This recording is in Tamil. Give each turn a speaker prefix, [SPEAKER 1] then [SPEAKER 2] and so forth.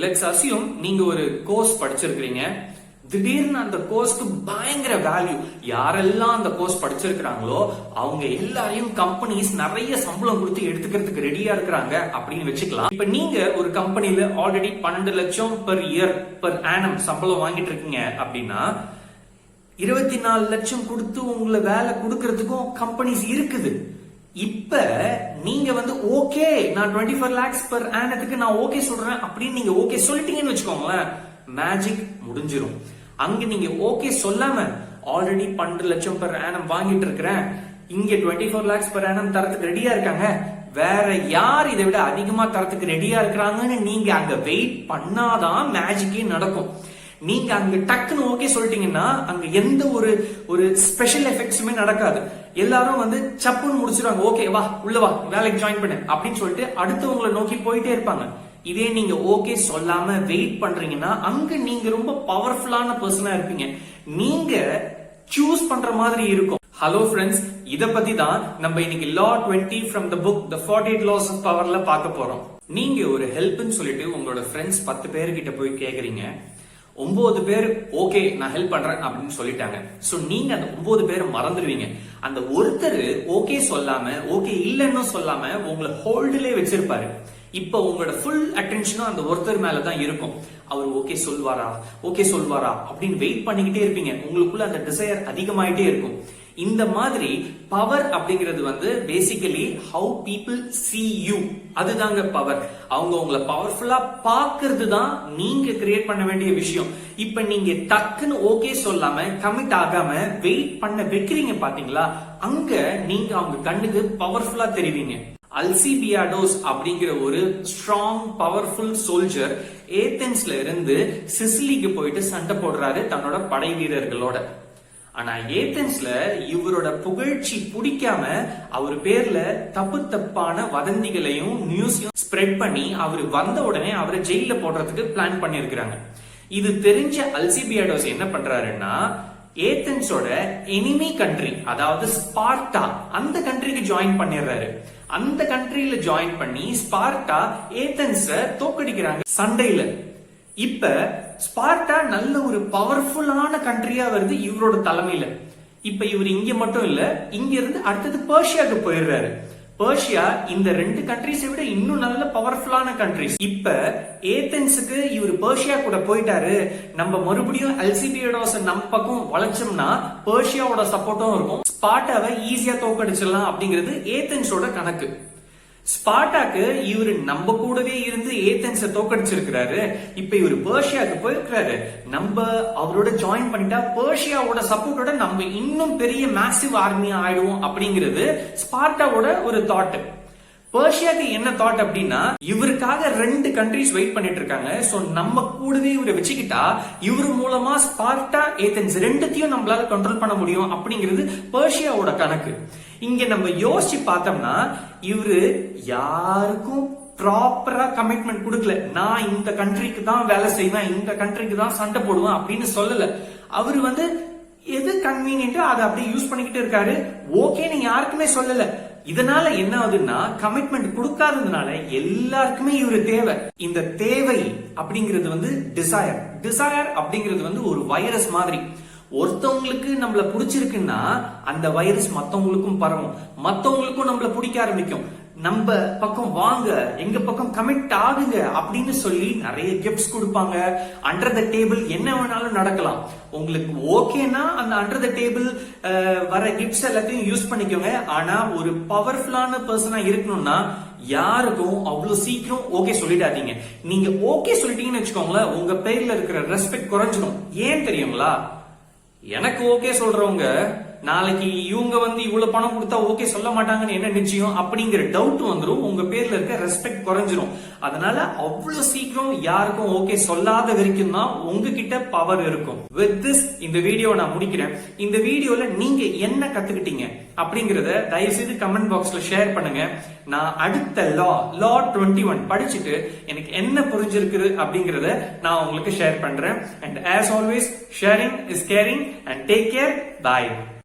[SPEAKER 1] லெட்ஸ் அசியூம் நீங்க ஒரு கோர்ஸ் படிச்சிருக்கிறீங்க. திடீர்னு அந்த கோர்ஸ்க்கு பயங்கர வேல்யூ யாரெல்லாம் அந்த கோர்ஸ் படிச்சிருக்கிறாங்களோ அவங்க எல்லாரையும் கம்பெனிஸ் நிறைய சம்பளம் கொடுத்து எடுத்துக்கிறதுக்கு ரெடியா இருக்கிறாங்க அப்படின்னு வச்சுக்கலாம். இப்ப நீங்க ஒரு கம்பெனில ஆல்ரெடி பன்னெண்டு லட்சம் பெர் இயர் பெர் ஆனம் சம்பளம் வாங்கிட்டு இருக்கீங்க அப்படின்னா இருபத்தி நாலு லட்சம் கொடுத்து உங்களை வேலை கொடுக்கறதுக்கும் கம்பெனிஸ் இருக்குது. இப்ப நீங்க வந்து ஓகே நான் டுவெண்ட்டி ஃபோர் லேக்ஸ் பர் ஆனத்துக்கு நான் ஓகே சொல்றேன் அப்படின்னு நீங்க ஓகே சொல்லிட்டீங்கன்னு வச்சுக்கோங்களேன் மேஜிக் முடிஞ்சிரும். அங்க நீங்க ஓகே சொல்லாம ஆல்ரெடி பன்னெண்டு லட்சம் பர் ஆனம் வாங்கிட்டு இருக்கிறேன். இங்க டுவெண்ட்டி ஃபோர் லேக்ஸ் பர் ஆனம் தரத்துக்கு ரெடியா இருக்காங்க. வேற யார் இதை விட அதிகமா தரத்துக்கு ரெடியா இருக்கிறாங்கன்னு நீங்க அங்க வெயிட் பண்ணாதான் மேஜிக்கே நடக்கும். நீங்க அங்க டக்குன்னு ஓகே சொல்லிட்டீங்கன்னா அங்க எந்த ஒரு ஒரு ஸ்பெஷல் எஃபெக்ட்ஸுமே நடக்காது. எல்லாரும் வந்து சப்புன்னு முடிச்சிருவாங்க. ஓகே வா உள்ள வா வேலைக்கு ஜாயின் பண்ணு. அப்படின்னு சொல்லிட்டு அடுத்தவங்களை நோக்கி போயிட்டே இருப்பாங்க. இதே நீங்க ஓகே சொல்லாம வெயிட் பண்றீங்கன்னா அங்க நீங்க ரொம்ப பவர்ஃபுல்லான பர்சனா இருப்பீங்க. நீங்க சூஸ் பண்ற மாதிரி இருக்கும். ஹலோ ஃப்ரெண்ட்ஸ் இத பத்தி தான் நம்ம இன்னைக்கு law twenty from the book the forty eight laws of பவர்ல பார்க்க போறோம். நீங்க ஒரு ஹெல்ப்னு சொல்லிட்டு உங்களோட ஃப்ரெண்ட்ஸ் பத்து பேர்கிட்ட போய் கேக்குறீங்க. ஒன்பது பேர் ஓகே நான் ஹெல்ப் பண்றேன் அப்படின்னு சொல்லிட்டாங்க. சோ நீங்க அந்த ஒன்பது பேரை மறந்துடுவீங்க. அந்த ஒருத்தர் ஓகே சொல்லாம ஓகே இல்லைன்னு சொல்லாம உங்களை ஹோல்டுலே வச்சிருப்பாரு. இப்ப உங்களோட ஃபுல் அட்டென்ஷனும் அந்த ஒருத்தர் மேலதான் இருக்கும். அவர் ஓகே சொல்வாரா? ஓகே சொல்வாரா? அப்படின்னு வெயிட் பண்ணிக்கிட்டே இருப்பீங்க. உங்களுக்குள்ள அந்த டிசையர் அதிகமாயிட்டே இருக்கும். இந்த மாதிரி பவர் அப்படிங்கிறது வந்து basically how people see you அதுதாங்க பவர் அவங்க உங்களை பவர்ஃபுல்லா பாக்குறது தான் நீங்க கிரியேட் பண்ண வேண்டிய விஷயம். இப்ப நீங்க டக்குன்னு ஓகே சொல்லாம கமிட் ஆகாம வெயிட் பண்ண வைக்கிறீங்க பாத்தீங்களா? அங்க நீங்க அவங்க கண்ணுக்கு பவர்ஃபுல்லா தெரிவிங்க. அல்சிபியாடோஸ் அப்படிங்கிற ஒரு ஸ்ட்ராங் பவர்ஃபுல் சோல்ஜர் ஏத்தென்ஸ்ல இருந்து சிசிலிக்கு போயிட்டு சண்டை போடுறாரு தன்னோட படை வீரர்களோட. ஆனா ஏத்தென்ஸ்ல இவரோட புகழ்ச்சி பிடிக்காம அவர் பேர்ல தப்பு தப்பான வதந்திகளையும் நியூஸையும் ஸ்ப்ரெட் பண்ணி அவர் வந்த உடனே அவரை ஜெயில போடுறதுக்கு பிளான் பண்ணிருக்கிறாங்க இது தெரிஞ்ச அல்சிபியாடோஸ் என்ன பண்றாருன்னா ஏத்தன்ஸோட எனிமி கண்ட்ரி அதாவது ஸ்பார்ட்டா அந்த கண்ட்ரிக்கு ஜாயின் பண்ணிடுறாரு. அந்த கண்ட்ரியில ஜாயின் பண்ணி ஸ்பார்ட்டா ஏத்தன்ஸ தோக்கடிக்கிறாங்க சண்டையில. இப்ப ஸ்பார்ட்டா நல்ல ஒரு பவர்ஃபுல்லான கண்ட்ரியா வருது இவரோட தலைமையில. இப்ப இவர் இங்க மட்டும் இல்ல இங்க இருந்து அடுத்தது பர்ஷியாக்கு போயிடுறாரு. பர்ஷியா இந்த ரெண்டு கண்ட்ரிஸை விட இன்னும் நல்ல பவர்ஃபுல்லான கண்ட்ரிஸ் இப்ப ஏத்தென்ஸுக்கு இவர் பர்ஷியா கூட போயிட்டாரு. நம்ம மறுபடியும் அல்சிபியடோஸ் நம்ம பக்கம் வளைச்சோம்னா பர்ஷியாவோட சப்போர்ட்டும் இருக்கும். ஸ்பாட்டாவை ஈஸியா தோக்கடிச்சிடலாம் அப்படிங்கிறது ஏத்தென்ஸோட கணக்கு. ஸ்பாட்டாக்கு இவரு நம்ம கூடவே இருந்து ஏத்தன்ஸ தோக்கடிச்சிருக்கிறாரு. இப்ப இவர் பேர்ஷியாக்கு போயிருக்கிறாரு. நம்ம அவரோட ஜாயின் பண்ணிட்டா பேர்ஷியாவோட சப்போர்ட்டோட நம்ம இன்னும் பெரிய மேசிவ் ஆர்மியா ஆயிடுவோம் அப்படிங்கிறது ஸ்பாட்டாவோட ஒரு தாட் பர்ஷியாக்கு என்ன தாட் அப்படின்னா இவருக்காக ரெண்டு கண்ட்ரிஸ் வெயிட் பண்ணிட்டு இருக்காங்க. சோ நம்ம கூடவே இவரை வச்சுக்கிட்டா இவர் மூலமா ஸ்பார்ட்டா ஏத்தன்ஸ் ரெண்டுத்தையும் நம்மளால கண்ட்ரோல் பண்ண முடியும் அப்படிங்கிறது பர்ஷியாவோட கணக்கு. இங்க நம்ம யோசிச்சு பார்த்தோம்னா இவரு யாருக்கும் ப்ராப்பரா கமிட்மெண்ட் கொடுக்கல. நான் இந்த கண்ட்ரிக்கு தான் வேலை செய்வேன் இந்த கண்ட்ரிக்கு தான் சண்டை போடுவேன் அப்படின்னு சொல்லல. அவர் வந்து எது கன்வீனியன்ட்டோ அதை அப்படியே யூஸ் பண்ணிக்கிட்டு இருக்காரு? ஓகேன்னு யாருக்குமே சொல்லல. இதனால என்ன ஆகுதுன்னா கமிட்மெண்ட் கொடுக்காததுனால எல்லாருக்குமே இவரு தேவை. இந்த தேவை அப்படிங்கிறது வந்து டிசையர் டிசையர் அப்படிங்கிறது வந்து ஒரு வைரஸ் மாதிரி. ஒருத்தவங்களுக்கு நம்மள பிடிச்சிருக்குன்னா அந்த வைரஸ் மத்தவங்களுக்கும் பரவும். மத்தவங்களுக்கும் நம்மள பிடிக்க ஆரம்பிக்கும். நம்ம பக்கம் வாங்க எங்க பக்கம் கமிட் ஆகுங்க அப்படின்னு சொல்லி நிறைய கிஃப்ட்ஸ் கொடுப்பாங்க. அண்டர் த டேபிள் என்ன வேணாலும் நடக்கலாம். உங்களுக்கு ஓகேனா அந்த அண்டர் த டேபிள் வர கிஃப்ட்ஸ் எல்லாத்தையும் யூஸ் பண்ணிக்கோங்க. ஆனா ஒரு பவர்ஃபுல்லான பர்சனா இருக்கணும்னா யாருக்கும் அவ்வளவு சீக்கிரம் ஓகே சொல்லிடாதீங்க. நீங்க ஓகே சொல்லிட்டீங்கன்னு வச்சுக்கோங்களேன் உங்க பேர்ல இருக்கிற ரெஸ்பெக்ட் குறைஞ்சிடும் ஏன் தெரியுங்களா? எனக்கு ஓகே சொல்றவங்க நாளைக்கு இவங்க வந்து இவ்வளவு பணம் கொடுத்தா ஓகே சொல்ல மாட்டாங்கன்னு என்ன நிச்சயம்? அப்படிங்கிற டவுட் வந்துடும் உங்க பேர்ல இருக்க ரெஸ்பெக்ட் குறைஞ்சிரும். அதனால அவ்வளவு சீக்கிரம் யாருக்கும் ஓகே சொல்லாத வரைக்கும் தான் உங்ககிட்ட பவர் இருக்கும். வித் திஸ் இந்த வீடியோ நான் முடிக்கிறேன். இந்த வீடியோல நீங்க என்ன கத்துக்கிட்டீங்க அப்படிங்கறத தயவு செய்து கமெண்ட் பாக்ஸ்ல ஷேர் பண்ணுங்க. நான் அடுத்த லா லா டுவெண்ட்டி ஒன் படிச்சுட்டு எனக்கு என்ன புரிஞ்சிருக்குது அப்படிங்கறத நான் உங்களுக்கு ஷேர் பண்றேன். And as always sharing is caring and take care bye